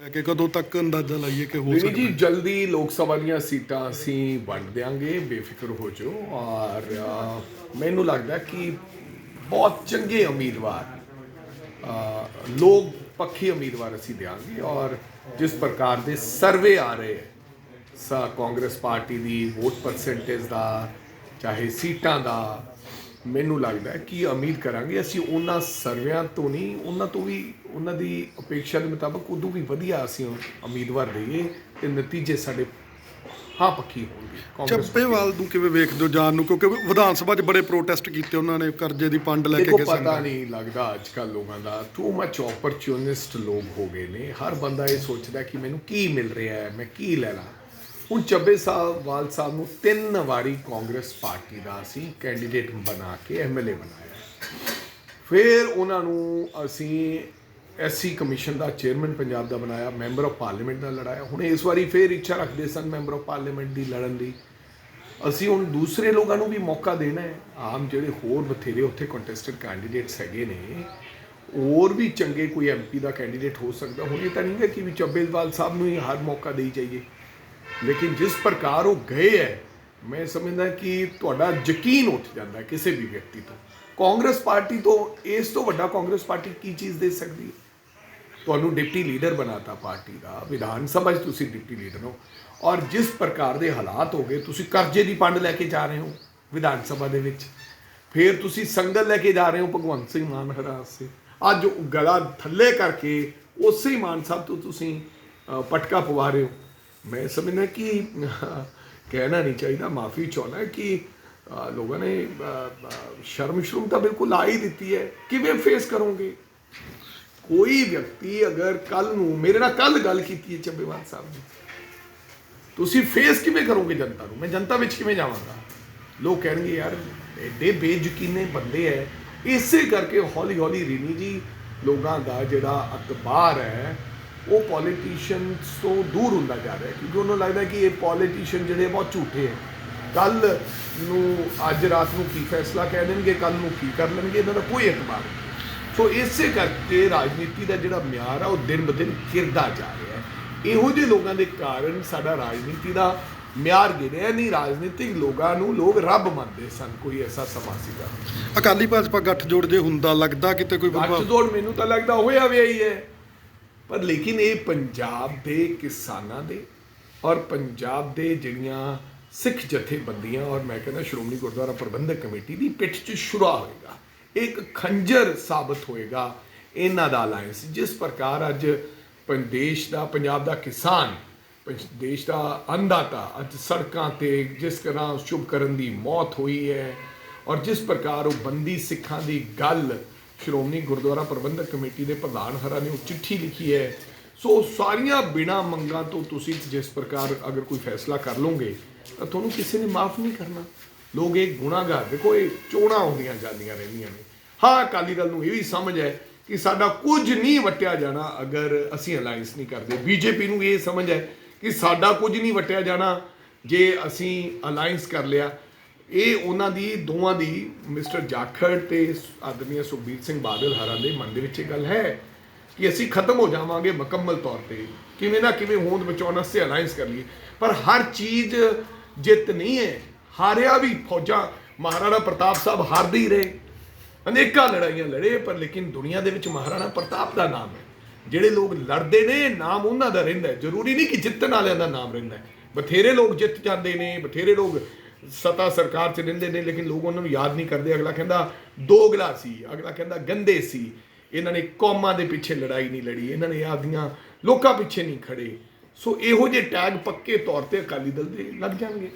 ਕਿ ਕਦੋਂ ਤੱਕ ਅੰਦਾਜ਼ਾ ਲਾਈਏ ਕਿ ਹੋ ਸਕਦਾ ਜੀ ਜਲਦੀ ਲੋਕ ਸਭਾ ਦੀਆਂ ਸੀਟਾਂ ਅਸੀਂ ਵੰਡ ਦਿਆਂਗੇ ਬੇਫਿਕਰ ਹੋ ਜਾਓ। ਔਰ ਮੈਨੂੰ ਲੱਗਦਾ ਕਿ ਬਹੁਤ ਚੰਗੇ ਉਮੀਦਵਾਰ ਲੋਕ ਪੱਖੀ ਉਮੀਦਵਾਰ ਅਸੀਂ ਦਿਆਂਗੇ। ਔਰ ਜਿਸ ਪ੍ਰਕਾਰ ਦੇ ਸਰਵੇ ਆ ਰਹੇ ਸਾ ਕਾਂਗਰਸ ਪਾਰਟੀ ਦੀ ਵੋਟ ਪਰਸੈਂਟੇਜ ਦਾ ਚਾਹੇ ਸੀਟਾਂ ਦਾ ਮੈਨੂੰ ਲੱਗਦਾ ਹੈ ਕਿ ਉਮੀਦ ਕਰਾਂਗੇ ਅਸੀਂ ਉਹਨਾਂ ਸਰਵਿਆਂ ਤੋਂ ਨਹੀਂ ਉਹਨਾਂ ਤੋਂ ਵੀ ਉਹਨਾਂ ਦੀ ਅਪੇକ୍ଷା ਦੇ ਮੁਤਾਬਕ ਉਦੋਂ ਵੀ ਵਧੀਆ ਅਸੀਂ ਉਮੀਦਵਾਰ ਦਈਏ ਤੇ ਨਤੀਜੇ ਸਾਡੇ ਹਾਂ ਪੱਖੀ ਹੋਣਗੇ। ਕਾਂਗਰਸ ਚੱਬੇਵਾਲ ਨੂੰ ਕਿਵੇਂ ਵੇਖਦੇ ਹੋ ਜਾਣ ਨੂੰ? ਕਿਉਂਕਿ ਵਿਧਾਨ ਸਭਾ 'ਚ ਬੜੇ ਪ੍ਰੋਟੈਸਟ ਕੀਤੇ ਉਹਨਾਂ ਨੇ ਕਰਜ਼ੇ ਦੀ ਪੰਡ ਲੈ ਕੇ ਦੇਖੋ ਗਏ ਪਤਾ ਨਹੀਂ ਲੱਗਦਾ ਅੱਜ ਕੱਲ ਲੋਕਾਂ ਦਾ ਟੂ ਮੱਚ ਓਪਰਚੁਨਿਸਟ ਲੋਕ ਹੋ ਗਏ ਨੇ। ਹਰ ਬੰਦਾ ਇਹ ਸੋਚਦਾ ਕਿ ਮੈਨੂੰ ਕੀ ਮਿਲ ਰਿਹਾ ਹੈ ਮੈਂ ਕੀ ਲੈ ਲਾਂ। ਹੁਣ ਚੱਬੇ ਸਾਹਿਬ, ਵਾਲ ਸਾਹਿਬ ਨੂੰ ਤਿੰਨ ਵਾਰੀ ਕਾਂਗਰਸ ਪਾਰਟੀ ਦਾ ਅਸੀਂ ਕੈਂਡੀਡੇਟ ਬਣਾ ਕੇ ਐਮਐਲਏ ਬਣਾਇਆ। ਫਿਰ ਉਹਨਾਂ ਨੂੰ ਅਸੀਂ ਐਸਸੀ ਕਮਿਸ਼ਨ ਦਾ ਚੇਅਰਮੈਨ ਪੰਜਾਬ ਦਾ ਬਣਾਇਆ ਮੈਂਬਰ ਆਫ ਪਾਰਲੀਮੈਂਟ ਦਾ ਲੜਾਇਆ। ਹੁਣ ਇਸ ਵਾਰੀ ਫਿਰ ਇੱਛਾ ਰੱਖਦੇ ਸਨ ਮੈਂਬਰ ਆਫ ਪਾਰਲੀਮੈਂਟ ਦੀ ਲੜਨ ਦੀ। ਅਸੀਂ ਹੁਣ ਦੂਸਰੇ ਲੋਕਾਂ ਨੂੰ ਵੀ ਮੌਕਾ ਦੇਣਾ ਹੈ। ਆਮ ਜਿਹੜੇ ਹੋਰ ਬਥੇਰੇ ਉੱਥੇ ਕੰਟੈਸਟਡ ਕੈਂਡੀਡੇਟਸ ਹੈਗੇ ਨੇ, ਹੋਰ ਵੀ ਚੰਗੇ ਕੋਈ ਐਮਪੀ ਦਾ ਕੈਂਡੀਡੇਟ ਹੋ ਸਕਦਾ। ਹੁਣ ਇਹ ਤਾਂ ਨਹੀਂ ਹੈ ਕਿ ਵੀ ਚੱਬੇਵਾਲ ਸਾਹਿਬ ਨੂੰ ਹੀ ਹਰ ਮੌਕਾ ਦੇਈ ਜਾਈਏ। ਲੇਕਿਨ ਜਿਸ ਪ੍ਰਕਾਰ ਉਹ ਗਏ ਹੈ, ਮੈਂ ਸਮਝਦਾ ਕਿ ਤੁਹਾਡਾ ਯਕੀਨ ਉੱਠ ਜਾਂਦਾ ਕਿਸੇ ਵੀ ਵਿਅਕਤੀ ਤੋਂ। ਕਾਂਗਰਸ ਪਾਰਟੀ ਤੋਂ ਇਸ ਤੋਂ ਵੱਡਾ ਕਾਂਗਰਸ ਪਾਰਟੀ ਕੀ ਚੀਜ਼ ਦੇ ਸਕਦੀ ਹੈ? ਤੁਹਾਨੂੰ ਡਿਪਟੀ ਲੀਡਰ ਬਣਾਤਾ ਪਾਰਟੀ ਦਾ, ਵਿਧਾਨ ਸਭਾ 'ਚ ਤੁਸੀਂ ਡਿਪਟੀ ਲੀਡਰ ਹੋ। ਔਰ ਜਿਸ ਪ੍ਰਕਾਰ ਦੇ ਹਾਲਾਤ ਹੋ ਗਏ, ਤੁਸੀਂ ਕਰਜ਼ੇ ਦੀ ਪੰਡ ਲੈ ਕੇ ਜਾ ਰਹੇ ਹੋ ਵਿਧਾਨ ਸਭਾ ਦੇ ਵਿੱਚ। ਫਿਰ ਤੁਸੀਂ ਸੰਗਤ ਲੈ ਕੇ ਜਾ ਰਹੇ ਹੋ ਭਗਵੰਤ ਸਿੰਘ ਮਾਨ ਹਰਾਸ ਸੇ। ਅੱਜ ਉਹ ਗਲਾ ਥੱਲੇ ਕਰਕੇ ਉਸੇ ਮਾਨ ਸਾਹਿਬ ਤੋਂ ਤੁਸੀਂ ਪਟਕਾ ਪਵਾ ਰਹੇ ਹੋ। ਮੈਂ ਸਮਝਣਾ ਕਿ ਕਹਿਣਾ ਨਹੀਂ ਚਾਹੀਦਾ, ਮਾਫੀ ਚਾਹੁੰਦਾ ਕਿ ਲੋਕਾਂ ਨੇ ਸ਼ਰਮ ਸ਼ਰਮ ਤਾਂ ਬਿਲਕੁਲ ਆ ਹੀ ਦਿੱਤੀ ਹੈ। ਕਿਵੇਂ ਫੇਸ ਕਰੋਗੇ? ਕੋਈ ਵਿਅਕਤੀ ਅਗਰ ਕੱਲ ਨੂੰ ਮੇਰੇ ਨਾਲ ਕੱਲ ਗੱਲ ਕੀਤੀ ਹੈ ਚੱਬੇਵਾਲ ਸਾਹਿਬ ਨੇ ਤੁਸੀਂ ਫੇਸ ਕਿਵੇਂ ਕਰੋਗੇ ਜਨਤਾ ਨੂੰ? ਮੈਂ ਜਨਤਾ ਵਿੱਚ ਕਿਵੇਂ ਜਾਵਾਂਗਾ? ਲੋਕ ਕਹਿਣਗੇ, ਯਾਰ, ਐਡੇ ਬੇਯਕੀਨੇ ਬੰਦੇ ਐ। ਇਸੇ ਕਰਕੇ ਹੌਲੀ ਹੌਲੀ ਰੀਨੀ ਜੀ, ਲੋਕਾਂ ਦਾ ਜਿਹੜਾ ਅਖਬਾਰ ਹੈ ਉਹ ਪੋਲੀਟੀਸ਼ੀਅਨਸ ਤੋਂ ਦੂਰ ਹੁੰਦਾ ਜਾ ਰਿਹਾ ਕਿਉਂਕਿ ਉਹਨਾਂ ਲੱਗਦਾ ਕਿ ਇਹ ਪੋਲੀਟੀਸ਼ੀਅਨ ਜਿਹੜੇ ਬਹੁਤ ਝੂਠੇ ਹੈ। ਕੱਲ ਨੂੰ ਅੱਜ ਰਾਤ ਨੂੰ ਕੀ ਫੈਸਲਾ ਕਹਿ ਦੇਣਗੇ ਕੱਲ ਨੂੰ ਕੀ ਕਰ ਲੈਣਗੇ ਇਹਨਾਂ ਦਾ ਕੋਈ ਇਤਬਾਰ ਨਹੀਂ। ਸੋ ਇਸੇ ਕਰਕੇ ਰਾਜਨੀਤੀ ਦਾ ਜਿਹੜਾ ਮਿਆਰ ਆ ਉਹ ਦਿਨ ਬ ਦਿਨ ਗਿਰਦਾ ਜਾ ਰਿਹਾ ਹੈ। ਇਹੋ ਜਿਹੇ ਲੋਕਾਂ ਦੇ ਕਾਰਨ ਸਾਡਾ ਰਾਜਨੀਤੀ ਦਾ ਮਿਆਰ ਗਿਰਿਆ ਨਹੀਂ ਰਾਜਨੀਤਿਕ ਲੋਕਾਂ ਨੂੰ ਲੋਕ ਰੱਬ ਮੰਨਦੇ ਸਨ ਕੋਈ ਐਸਾ ਸਮਾਂ ਸੀਗਾ। ਅਕਾਲੀ ਭਾਜਪਾ ਗੱਠਜੋੜ ਜੇ ਹੁੰਦਾ ਲੱਗਦਾ ਕਿਤੇ ਕੋਈ ਗੱਠ ਜੋੜ ਮੈਨੂੰ ਤਾਂ ਲੱਗਦਾ ਹੋਇਆ ਵੀ ਹੀ ਹੈ। ਪਰ ਲੇਕਿਨ ਇਹ ਪੰਜਾਬ ਦੇ ਕਿਸਾਨਾਂ ਦੇ ਔਰ ਪੰਜਾਬ ਦੇ ਜਿਹੜੀਆਂ ਸਿੱਖ ਜਥੇਬੰਦੀਆਂ ਔਰ ਮੈਂ ਕਹਿੰਦਾ ਸ਼੍ਰੋਮਣੀ ਗੁਰਦੁਆਰਾ ਪ੍ਰਬੰਧਕ ਕਮੇਟੀ ਦੀ ਪਿੱਠ 'ਚ ਛੁਰਾ ਹੋਏਗਾ, ਇੱਕ ਖੰਜਰ ਸਾਬਤ ਹੋਏਗਾ ਇਹਨਾਂ ਦਾ ਅਲਾਈਅੰਸ ਜਿਸ ਪ੍ਰਕਾਰ ਅੱਜ ਪੰ- ਦੇਸ਼ ਦਾ, ਪੰਜਾਬ ਦਾ ਕਿਸਾਨ ਪੰਜ- ਦੇਸ਼ ਦਾ ਅੰਦਾਤਾ ਅੱਜ ਸੜਕਾਂ ਤੇ ਜਿਸ ਤਰ੍ਹਾਂ ਸ਼ੁਭ ਕਰਨ ਦੀ ਮੌਤ ਹੋਈ ਹੈ ਔਰ ਜਿਸ ਪ੍ਰਕਾਰ ਉਹ ਬੰਦੀ ਸਿੱਖਾਂ ਦੀ ਗੱਲ ਸ਼੍ਰੋਮਣੀ ਗੁਰਦੁਆਰਾ ਪ੍ਰਬੰਧਕ ਕਮੇਟੀ ਦੇ ਪ੍ਰਧਾਨ ਹਰਾ ਨੇ ਉਹ ਚਿੱਠੀ ਲਿਖੀ ਹੈ। ਸੋ ਸਾਰੀਆਂ ਬਿਨਾ ਮੰਗਾਂ ਤੋਂ ਤੁਸੀਂ ਜਿਸ ਪ੍ਰਕਾਰ ਅਗਰ ਕੋਈ ਫੈਸਲਾ ਕਰ ਲਓਗੇ ਤਾਂ ਤੁਹਾਨੂੰ ਕਿਸੇ ਨੇ ਮਾਫ ਨਹੀਂ ਕਰਨਾ। ਲੋਕ ਇਹ ਗੁਨਾਹਗਾਰ, ਦੇਖੋ ਇਹ ਚੋਣਾਂ ਹੁੰਦੀਆਂ ਜਾਂਦੀਆਂ ਰਹਿੰਦੀਆਂ ਨੇ। ਹਾਂ, ਅਕਾਲੀ ਦਲ ਨੂੰ ਇਹ ਵੀ ਸਮਝ ਹੈ ਕਿ ਸਾਡਾ ਕੁਝ ਨਹੀਂ ਵਟਿਆ ਜਾਣਾ ਅਗਰ ਅਸੀਂ ਅਲਾਈਅੰਸ ਨਹੀਂ ਕਰਦੇ। ਬੀਜੇਪੀ ਨੂੰ ਇਹ ਸਮਝ ਹੈ ਕਿ ਸਾਡਾ ਕੁਝ ਨਹੀਂ ਵਟਿਆ ਜਾਣਾ ਜੇ ਅਸੀਂ ਅਲਾਈਅੰਸ ਕਰ ਲਿਆ। ਇਹ ਉਹਨਾਂ ਦੀ, ਦੋਵਾਂ ਦੀ, ਮਿਸਟਰ ਜਾਖੜ ਤੇ ਆਦਮੀ ਸੁਖਬੀਰ ਸਿੰਘ ਬਾਦਲ ਹਰਾਂ ਦੇ ਮਨ ਦੇ ਵਿੱਚ ਇਹ ਗੱਲ ਹੈ ਕਿ ਅਸੀਂ ਖਤਮ ਹੋ ਜਾਵਾਂਗੇ ਮੁਕੰਮਲ ਤੌਰ ਤੇ। ਕਿਵੇਂ ਨਾ ਕਿਵੇਂ ਹੋਂਦ ਬਚਾਉਣ ਵਾਸਤੇ ਅਲਾਈਅੰਸ ਕਰ ਲਈਏ। ਪਰ ਹਰ ਚੀਜ਼ ਜਿੱਤ ਨਹੀਂ ਹੈ। ਹਾਰਿਆ ਵੀ ਫੌਜਾਂ, ਮਹਾਰਾਣਾ ਪ੍ਰਤਾਪ ਸਾਹਿਬ ਹਾਰਦੇ ਹੀ ਰਹੇ। ਅਨੇਕਾਂ ਲੜਾਈਆਂ ਲੜੇ, ਪਰ ਲੇਕਿਨ ਦੁਨੀਆ ਦੇ ਵਿੱਚ ਮਹਾਰਾਣਾ ਪ੍ਰਤਾਪ ਦਾ ਨਾਮ ਹੈ। ਜਿਹੜੇ ਲੋਕ ਲੜਦੇ ਨੇ, ਨਾਮ ਉਹਨਾਂ ਦਾ ਰਹਿੰਦਾ ਜ਼ਰੂਰੀ ਨਹੀਂ ਕਿ ਜਿੱਤਣ ਵਾਲਿਆਂ ਦਾ ਨਾਮ ਰਹਿੰਦਾ ਬਥੇਰੇ ਲੋਕ ਜਿੱਤ ਜਾਂਦੇ ਨੇ, ਬਥੇਰੇ ਲੋਕ ਸਤਾ ਸਰਕਾਰ 'ਚ ਰਹਿੰਦੇ ਨੇ, ਲੇਕਿਨ ਲੋਕ ਉਹਨਾਂ ਨੂੰ ਯਾਦ ਨਹੀਂ ਕਰਦੇ। ਅਗਲਾ ਕਹਿੰਦਾ ਦੋਗਲਾ ਸੀ। ਅਗਲਾ ਕਹਿੰਦਾ, ਗੰਦੇ ਸੀ। ਇਹਨਾਂ ਨੇ ਕੌਮਾਂ ਦੇ ਪਿੱਛੇ ਲੜਾਈ ਨਹੀਂ ਲੜੀ। ਇਹਨਾਂ ਨੇ ਆਪਦੀਆਂ ਲੋਕਾਂ ਪਿੱਛੇ ਨਹੀਂ ਖੜੇ। ਸੋ ਇਹੋ ਜਿਹੇ ਟੈਗ ਪੱਕੇ ਤੌਰ ਤੇ ਅਕਾਲੀ ਦਲ ਦੇ ਲੱਗ ਜਾਣਗੇ।